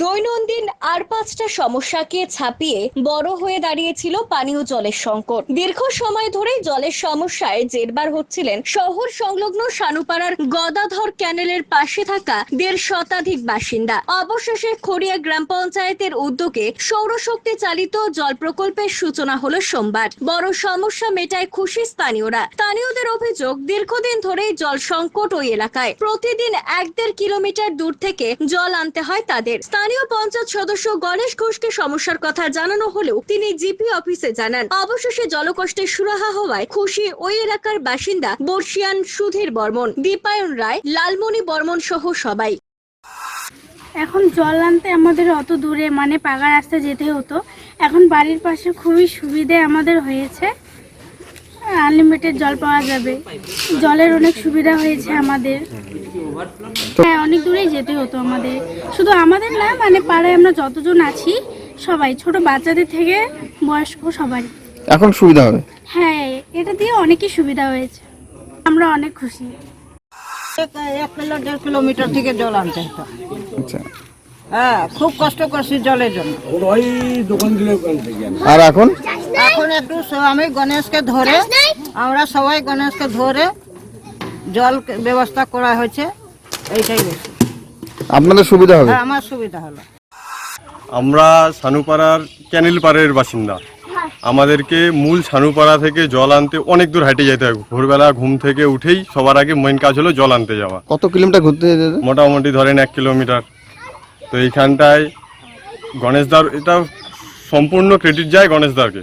দৈনন্দিন আর পাঁচটা সমস্যাকে ছাপিয়ে বড় হয়ে দাঁড়িয়েছিল পানীয় জলের সংকট। দীর্ঘ সময় ধরেই জলের সমস্যায় জেরবার হচ্ছিলেন শহর সংলগ্ন সানুপাড়ার গদাধর ক্যানেলের পাশে থাকা দেড় শতাধিক বাসিন্দা। অবশেষে খড়িয়া গ্রাম পঞ্চায়েতের উদ্যোগে সৌরশক্তি চালিত জল প্রকল্পের সূচনা হলো সোমবার। বড় সমস্যা মেটায় খুশি স্থানীয়রা। স্থানীয়দের অভিযোগ, দীর্ঘদিন ধরেই জল সংকট ওই এলাকায়। প্রতিদিন এক দেড় কিলোমিটার দূর থেকে জল আনতে হয় তাদের। স্থানীয় পঞ্চায়েত সদস্য গণেশ ঘোষকে সমস্যার কথা জানানো হলেও তিনি জিপি অফিসে জানান অবশেষে জলকষ্টের সুরাহা হওয়ায় খুশি ওই এলাকার বাসিন্দা বর্ষিয়ান সুধীর বর্মন দীপায়ন রায় লালমণি বর্মন সহ সবাই। এখন জল আনতে আমাদের অত দূরে মানে পাকা রাস্তা যেতে হতো। এখন বাড়ির পাশে খুবই সুবিধে আমাদের হয়েছে। আনলিমিটেড জল পাওয়া যাবে। জলের অনেক সুবিধা হয়েছে আমাদের। হ্যাঁ অনেক দূরেই যেতে হতো আমাদের। শুধু আমাদের না মানে পাড়ায় আমরা যতজন আছি সবাই ছোট বাচ্চাদের থেকে বয়স্ক সবাই এখন সুবিধা হবে? হ্যাঁ এটা দিয়ে অনেকই সুবিধা হয়েছে। আমরা অনেক খুশি। এক কিলো দেড় কিলোমিটার থেকে জল আনতে হতো। আচ্ছা। হ্যাঁ খুব কষ্ট করছি জলের জন্য। আর এখন? এখন একটু আমি গণেশকে ধরে আমরা সবাই গণেশকে ধরে জল ব্যবস্থা করা হয়েছে। এইটাই আপনাদের সুবিধা হবে? হ্যাঁ আমার সুবিধা হলো। আমরা সানুপাড়ার ক্যানেল পাড়ের বাসিন্দা। আমাদেরকে মূল সানুপাড়া থেকে জল আনতে অনেক দূর হাঁটে যেতে হয় ভোরবেলা ঘুম থেকে উঠেই সবার আগে মেন কাজ হলো জল আনতে যাওয়া। কত কিলোমিটার ঘুরতে যেতে? মোটামুটি ধরেন এক কিলোমিটার। তো এইখানটায় গণেশদার এটা সম্পূর্ণ ক্রেডিট যায় গণেশদারকে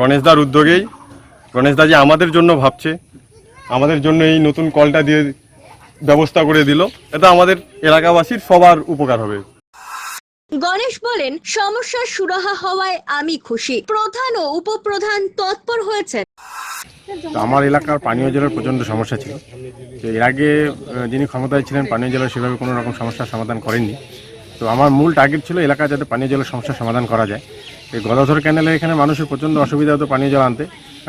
গণেশদার উদ্যোগেই। গণেশদা যে আমাদের জন্য ভাবছে। আমাদের জন্য এই নতুন কলটা দিয়ে ব্যবস্থা করে দিল। এটা আমাদের এলাকাবাসীর সবার উপকার হবে। গণেশ বলেন সমস্যার সুরাহা হওয়ায় আমি খুশি। প্রধান ও উপপ্রধান তৎপর হয়েছে তো আমার এলাকার পানীয় জলের প্রচণ্ড সমস্যা ছিল। তো এর আগে যিনি ক্ষমতায় ছিলেন পানীয় জলের সেভাবে কোনো রকম সমস্যার সমাধান করেননি। তো আমার মূল টার্গেট ছিল এলাকা যাতে পানীয় জলের সমস্যার সমাধান করা যায়। এই গদাধর ক্যানেলে এখানে মানুষের প্রচণ্ড অসুবিধা হতো পানীয় জল আনতে।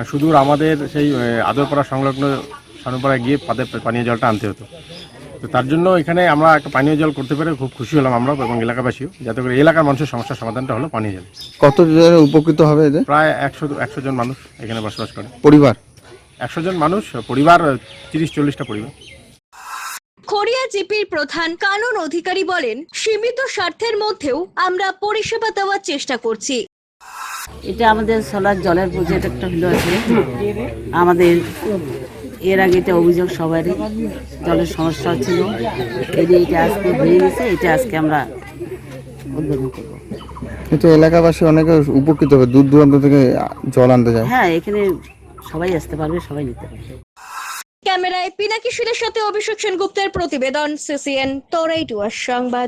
সুদূর আমাদের সেই আদরপাড়া সংলগ্ন সানুপাড়ায় গিয়ে পাতে পানীয় জলটা আনতে হতো। তো তার জন্য এখানে আমরা একটা পানীয় জল করতে পেরে খুব খুশি হলাম আমরা এবং এলাকাবাসীও যাতে করে এলাকার মানুষের সমস্যার সমাধানটা হলো পানীয় জল। কত জনের উপকৃত হবে এতে প্রায় একশো একশো জন মানুষ এখানে বসবাস করে। পরিবার? একশো জন মানুষ পরিবার তিরিশ চল্লিশটা পরিবার। খড়িয়া জিপির প্রধান কানন অধিকারী বলেন সীমিত স্বার্থের মধ্যেও আমরা পরিষেবা দেওয়ার চেষ্টা করছি। এটা আমাদের সোলার জলের প্রজেক্ট একটা হলো আছে। আমাদের এর আগে এটা অভিযোগ সবারই জলের সমস্যা ছিল। এই যে এটা আজকে হয়ে গেছে এটা আজকে আমরা উদ্বোধন করব। কিন্তু এলাকাবাসী অনেকে উপকৃত হবে দূর দূরান্ত থেকে জল আনতে যায়। হ্যাঁ এখানে সবাই আসতে পারবে সবাই নিতে পারবে। ক্যামেরায় পিনাকি সুরের সাথে অভিষেক সেনগুপ্তের প্রতিবেদন সিসিএন তোরাইটুয়ার সংবাদ।